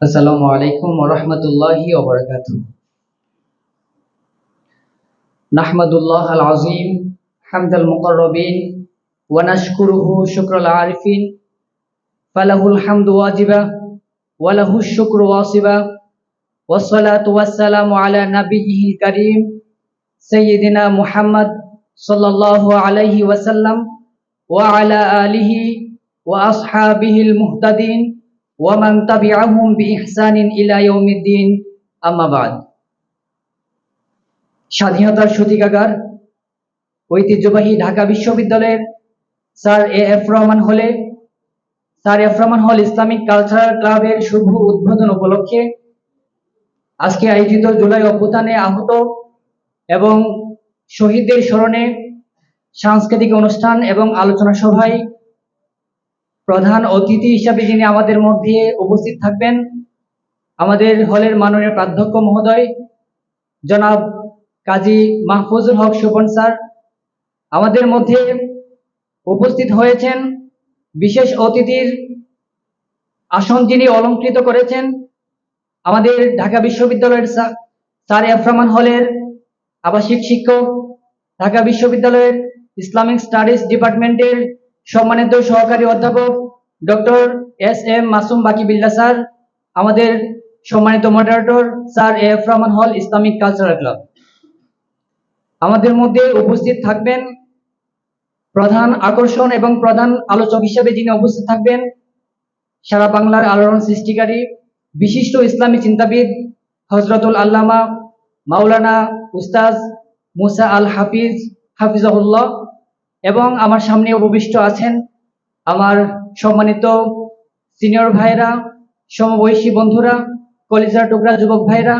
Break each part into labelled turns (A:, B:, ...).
A: আসসালামু আলাইকুম ওরহমতুল্লাহি ওবরাকাতু নাহমাদুল্লাহ আল আজিম হামদাল মুকররবিন ওয়া নাশকুরুহু শুকরাল আরিফিন ফালাহুল হামদু ওয়াজিবা ওয়া লাহু শুকরু ওয়াসিবা ওয়াসসালাতু ওয়াসসালামু আলা নাবিয়িহিল কারীম সাইয়্যিদিনা মুহাম্মদ সাল্লাল্লাহু আলাইহি ওয়াসাল্লাম ওয়া আলা আলিহি ওয়া আসহাবিহিল মুহতাদিন ওয়ামান তাবিআহুম বিইহসানিন ইলা ইয়াউমিদ্দিন, আম্মা বাদ। স্বাধীনতার সূতিকাগার, ঐতিহ্যবাহী ঢাকা বিশ্ববিদ্যালয়ের স্যার এ এফ রহমান হলে, স্যার এফ রহমান হল ইসলামিক কালচারাল ক্লাবের শুভ উদ্বোধন উপলক্ষে আজকে আয়োজিত জুলাই অভ্যুত্থানে আহত এবং শহীদদের স্মরণে সাংস্কৃতিক অনুষ্ঠান এবং আলোচনা সভায় প্রধান অতিথি হিসাবে যিনি আমাদের মধ্যে উপস্থিত থাকবেন, আমাদের হলের মাননীয় প্রাধ্যক্ষ মহোদয়, জনাব কাজী মাহফুজুল হক সুপন স্যার, আমাদের মধ্যে উপস্থিত হয়েছেন বিশেষ অতিথির আসন যিনি অলঙ্কৃত করেছেন, আমাদের ঢাকা বিশ্ববিদ্যালয়ের স্যার স্যার এফ রহমান হলের আবাসিক শিক্ষক, ঢাকা বিশ্ববিদ্যালয়ের ইসলামিক স্টাডিজ ডিপার্টমেন্টের সম্মানিত সহকারী অধ্যাপক ডক্টর এস এম মাসুম বাকি বিল্লা স্যার, আমাদের সম্মানিত মডারেটর স্যার এফ রহমান হল ইসলামিক কালচারাল ক্লাব আমাদের মধ্যে উপস্থিত থাকবেন প্রধান আকর্ষণ এবং প্রধান আলোচক হিসেবে যিনি উপস্থিত থাকবেন, সারা বাংলার আলোড়ন সৃষ্টিকারী বিশিষ্ট ইসলামী চিন্তাবিদ হজরতুল আল্লামা মাওলানা উস্তাজ মুসা আল হাফিজ হাফিজাহুল্লাহ এবং আমার সামনে উপবিষ্ট আছেন আমার সম্মানিত সিনিয়র ভাইরা সমবয়সী বন্ধুরা, কলিজার টুকরা যুবক ভাইরা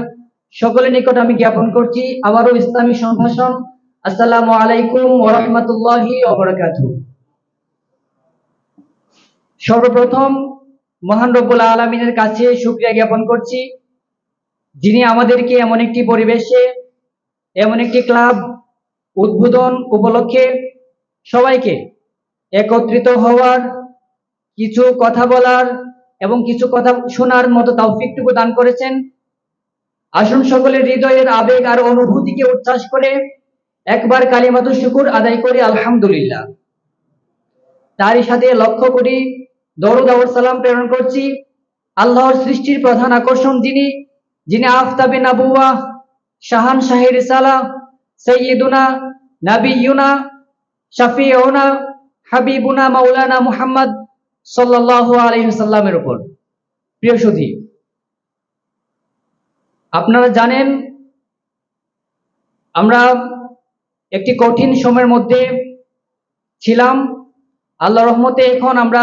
A: সকলের নিকট আমি জ্ঞাপন করছি, আবারও ইসলামী সম্ভাষণ। আসসালামু আলাইকুম ওরহমতুল্লাহি সর্বপ্রথম মহান রব্বুল আলমিনের কাছে শুক্রিয়া জ্ঞাপন করছি, যিনি আমাদেরকে এমন একটি পরিবেশে, এমন একটি ক্লাব উদ্বোধন উপলক্ষে সবাইকে একত্রিত হওয়ার কিছু কথা বলার এবং কিছু কথা শোনার মতো তৌফিকটুকু দান করেছেন। আসুন সকলের হৃদয়ের আবেগ আর অনুভূতিকে উচ্ছ্বাস করে একবার কালিমাতু শুকুর আদায় করে, আলহামদুলিল্লাহ। তারই সাথে লক্ষ্য করি দরুদ আওয়ার সালাম প্রেরণ করছি আল্লাহর সৃষ্টির প্রধান আকর্ষণ যিনি যিনি আফতাবে নাবুয়া শাহান শাহের সালা সৈয়দুনা নাবিউনা শাফিউনা হাবিবুনা মাওলানা মুহাম্মদ সাল্লাল্লাহু আলাইহি সাল্লামের উপর। প্রিয় সুধী, আপনারা জানেন আমরা একটি কঠিন সময়ের মধ্যে ছিলাম। আল্লাহ রহমতে এখন আমরা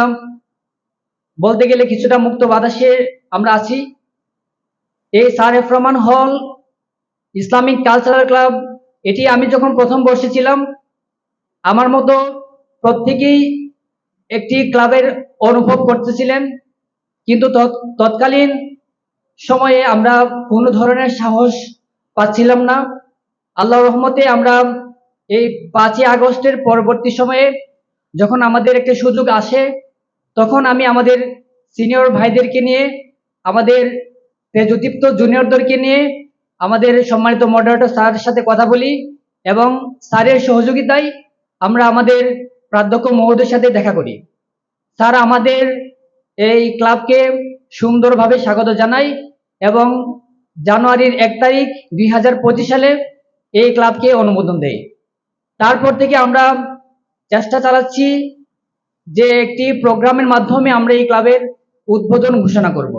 A: বলতে গেলে কিছুটা মুক্ত বাতাসে আমরা আছি। এই সার এফ রহমান হল ইসলামিক কালচারাল ক্লাব, এটি আমি যখন প্রথম বসেছিলাম আমার মতো প্রত্যেকেই একটি ক্লাবের অনুভব করতেছিলেন। কিন্তু তৎকালীন সময়ে আমরা কোনো ধরনের সাহস পাচ্ছিলাম না। আল্লাহ রহমতে আমরা এই পাঁচই আগস্টের পরবর্তী সময়ে যখন আমাদের একটা সুযোগ আসে, তখন আমি আমাদের সিনিয়র ভাইদেরকে নিয়ে, আমাদের তেজদীপ্ত জুনিয়রদেরকে নিয়ে, আমাদের সম্মানিত মডারেটর স্যারের সাথে কথা বলি এবং স্যারের সহযোগিতায় আমরা আমাদের প্রাধ্যক্ষ মহোদয়ের সাথে দেখা করি। স্যার আমাদের এই ক্লাবকে সুন্দরভাবে স্বাগত জানাই এবং জানুয়ারির এক তারিখ দুই হাজার পঁচিশ সালে এই ক্লাবকে অনুমোদন দেয় তারপর থেকে আমরা চেষ্টা চালাচ্ছি যে একটি প্রোগ্রামের মাধ্যমে আমরা এই ক্লাবের উদ্বোধন ঘোষণা করব।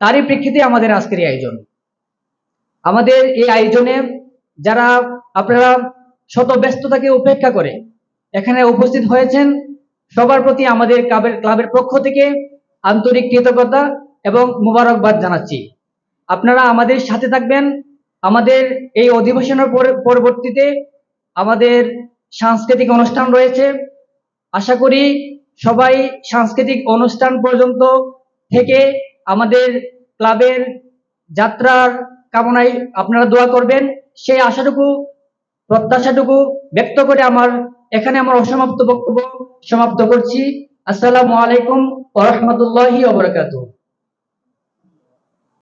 A: তারই প্রেক্ষিতে আমাদের আজকের এই আয়োজন। আমাদের এই আয়োজনে যারা আপনারা শত ব্যস্ততাকে উপেক্ষা করে। এখানে উপস্থিত হয়েছেন সবার প্রতি আমাদের ক্লাবের ক্লাবের পক্ষ থেকে আন্তরিক কৃতজ্ঞতা এবং মুবারকবাদ জানাচ্ছি। আপনারা আমাদের সাথে থাকবেন। আমাদের এই অধিবেশনের পরবর্তীতে আমাদের সাংস্কৃতিক অনুষ্ঠান রয়েছে। আশা করি সবাই সাংস্কৃতিক অনুষ্ঠান পর্যন্ত থেকে আমাদের ক্লাবের যাত্রার কামনায় আপনারা দোয়া করবেন। সেই আশাটুকু প্রত্যাশাটুকু ব্যক্ত করে আমার এখানে আমার অসমাপ্ত বক্তব্য সমাপ্ত করছি। আসসালামু আলাইকুম ওরহমতুল্লাহি ওবরাকাতুহ